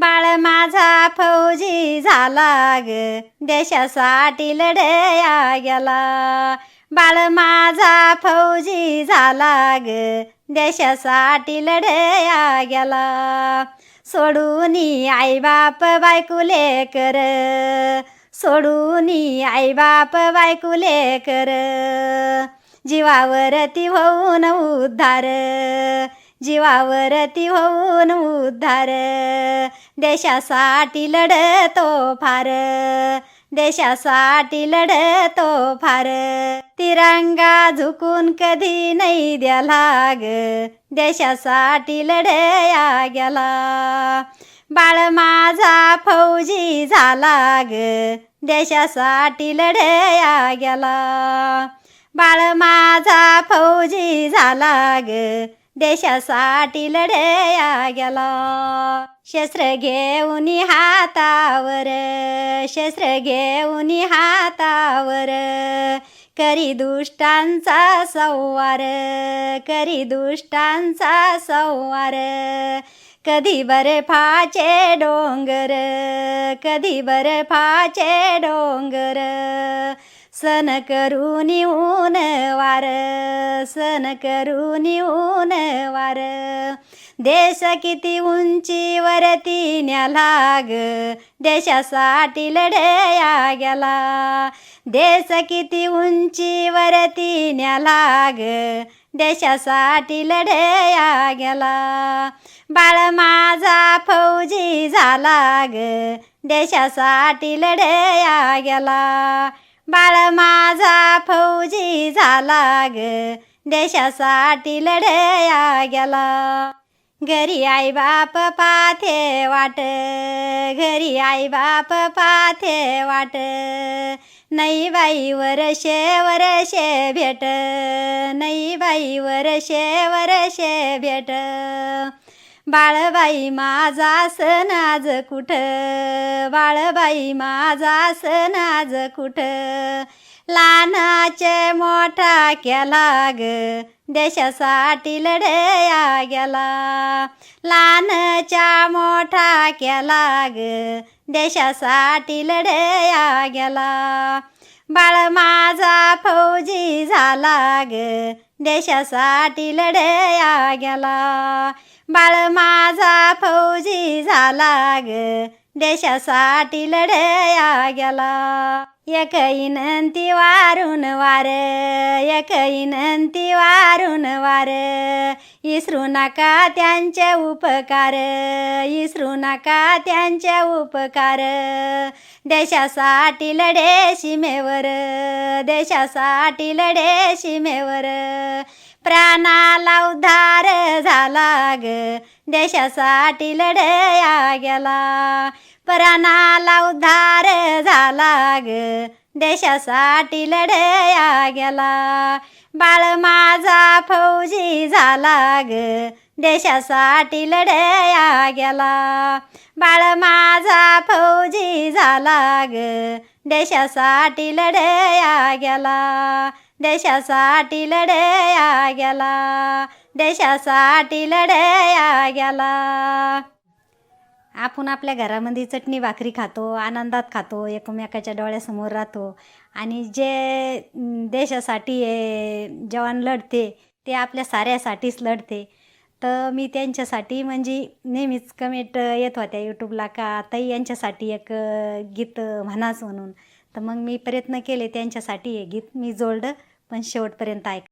बाळ माझा फौजी झाला ग. देशासाठी लढया गेला. बाळ माझा फौजी झाला ग. देशासाठी लढया गेला. सोडून आई बाप बायकुले कर. सोडून आई बाप बायकुले कर. जीवावरती होऊन उद्धार. जीवावरती होऊन उद्धार. देशासाठी लढतो फार देशासाठी लढतो फार तिरंगा झुकून कधी नाही द्याला ग देशासाठी लढया गेला बाळ माझा फौजी झाला ग देशासाठी लढया गेला बाळ माझा फौजी झाला ग देशासाठी लढया गेला शस्त्र घेऊन हातावर शस्त्र घेऊन हातावर. करी दुष्टांचा संवार करी दुष्टांचा संवार. कधी बर्फाचे डोंगर कधी बर्फाचे डोंगर. सन करून ऊन वार सन करून ऊन वार देश किती उंचीवरती न्याला ग देशासाठी लढया गेला देश किती उंचीवरती न्याला ग देशासाठी लढया गेला बाळ माझा फौजी झाला ग देशासाठी लढया गेला बाळ माझा फौजी झाला ग. देशासाठी लढया गेला. घरी आई बाप पाथे वाट. घरी आई बाप पाथे वाट. नाही बाई वरशे वरशे भेट. नाही बाई वरशे वरशे भेट. बाळबाई माझा सण आज कुठं? बाळबाई माझा सण आज कुठं? लहानाचे मोठा केला ग देशासाठी लढया गेला. लहानच्या मोठा केला ग देशासाठी लढया गेला. बाळ माझा फौजी झाला ग देशासाठी लढया गेला. बाळ माझा फौजी झाला ग. देशासाठी लढया गेला. एक इनंती वारून वार एक इनंती वारून वार. इसरू नका त्यांचे उपकार इसरू नका त्यांचे उपकार. देशासाठी लढे सीमेवर देशासाठी लढे सीमेवर. प्राणाला उद्धार झाला ग. देशासाठी लढया गेला. प्राणाला उद्धार झाला ग. देशासाठी लढया गेला. बाळ माझा फौजी झाला ग. देशासाठी लढया गेला. बाळ माझा फौजी झाला ग. देशासाठी लढया गेला. देशासाठी लढया गेला देशासाठी लढया गेला आपण आपल्या घरामध्ये चटणी भाकरी खातो आनंदात खातो एकमेकाच्या डोळ्यासमोर राहतो. आणि जे देशासाठी जवान लढते ते आपल्या साऱ्यासाठीच लढते. तर मी त्यांच्यासाठी म्हणजे नेहमीच कमेंट येत होत्या यूट्यूबला का ताई यांच्यासाठी एक गीत म्हणाच म्हणून. तर मग मी प्रयत्न केले त्यांच्यासाठी हे गीत. मी जोडलं पण शेवटपर्यंत ऐक